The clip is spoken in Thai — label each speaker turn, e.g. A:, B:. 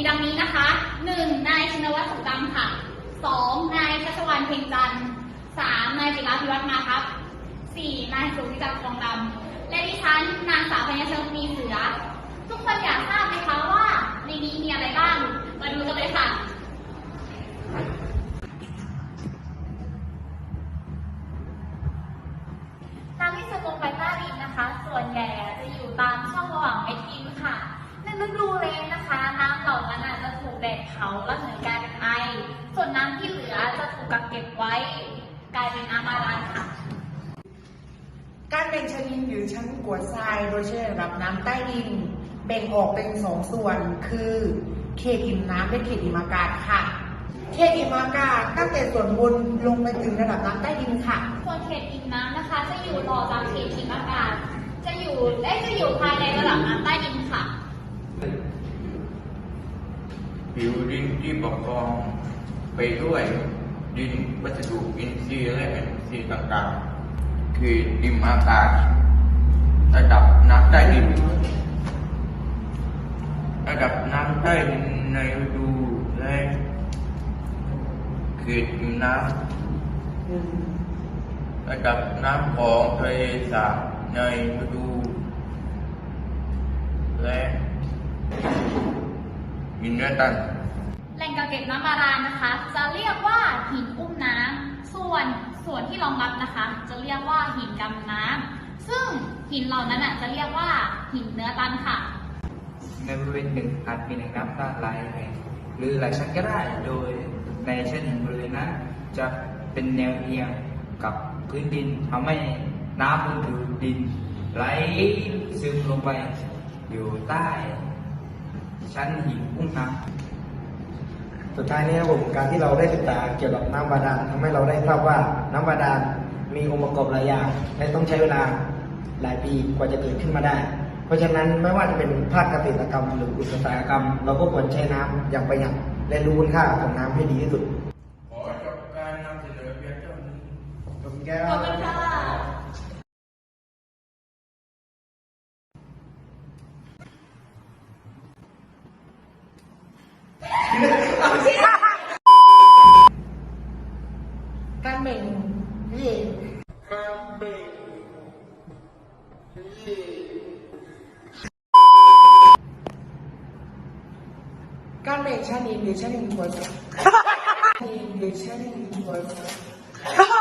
A: ีดังนี้นะคะ 1. นายชินวัตรสุขดำค่ะสองนายชัชวานเพ็งจันทร์สามนายจิราพิวัฒน์มาครับสี่นายสุริจักรทองดำและดิฉันนางสาวพญาเชิงมีเสือ ทุกคนอยากทราบไหมคะว่าในนี้มีอะไรบ้าง มาดูกันเลยค่ะน้ำที่จะลงไปใต้ดินนะคะ ส่วนใหญ่จะอยู่ตามช่อง แดดเผาแล้วเหมือนกลายเป็นไอ ส่วนน้ำที่เหลือจะถูกกักเก็บไว้ กลายเป็นน้ำบาดาลค่ะ
B: การแบ่งชนิดหรือชั้นกรวดทรายโดยใช้ระดับน้ำใต้ดิน แบ่งออกเป็นสองส่วนคือเขตอิ่มน้ำและเขตอิ่มอากาศค่ะ เขตอิ่มอากาศตั้งแต่ส่วนบนลงไปถึงระดับน้ำใต้ดินค่ะ
A: ส่วนเขตอิ่มน้ำนะคะ จะอยู่ต่อจากเขตอิ่มอากาศจะอยู่ได้จะอยู่ภายในระดับน้ำใต้ดินค่ะ
C: ผิวดินที่ปกครองไปด้วยดินวัสดุอินทรีย์และอินทรีย์ต่างๆ คือดินอากาศ ระดับน้ำใต้ดิน ระดับน้ำใต้ดินในฤดูแล้งคือดินน้ำระดับน้ำของทะเลสาบในฤดูแล้ง มีเนื้อตัน
A: แหล่งกักเก็บน้ำบาดาลนะคะ จะเรียกว่าหินอุ้มน้ำส่วนส่วนที่รองรับนะคะ จะเรียกว่าหินกำน้ำซึ่งหินเหล่านั้นอะจะเรียกว่าหินเนื้อตันค่ะ
D: ในบริเวณหนึ่งอาจมีแหล่งน้ำตาหลายแห่งหรือหลายชั้นก็ได้โดยในชั้นหนึ่งบริเวณนั้นจะเป็นแนวเอียงกับพื้นดินทำให้น้ำบนผิวดินไหลซึมลงไปอยู่ใต้ ชั้นหินอุ้มน้ำ
E: สุดท้ายนี้ครับผมการที่เราได้ศึกษาเกี่ยวกับน้ำบาดาลทำให้เราได้ทราบว่าน้ำบาดาลมีองค์ประกอบหลายอย่างและต้องใช้เวลาหลายปีกว่าจะเกิดขึ้นมาได้ เพราะฉะนั้นไม่ว่าจะเป็นภาคเกษตรกรรม หรืออุตสาหกรรม เราก็ควรใช้น้ำอย่างประหยัดและรู้คุณค่าของน้ำให้ดีที่สุด
C: ขอจบการนำเสนอเพียงเท่านี้
E: ผมแก้
A: ขอบคุณค่ะ
B: การแบ่งเย่ การแบ่งชนิดหรือชนิ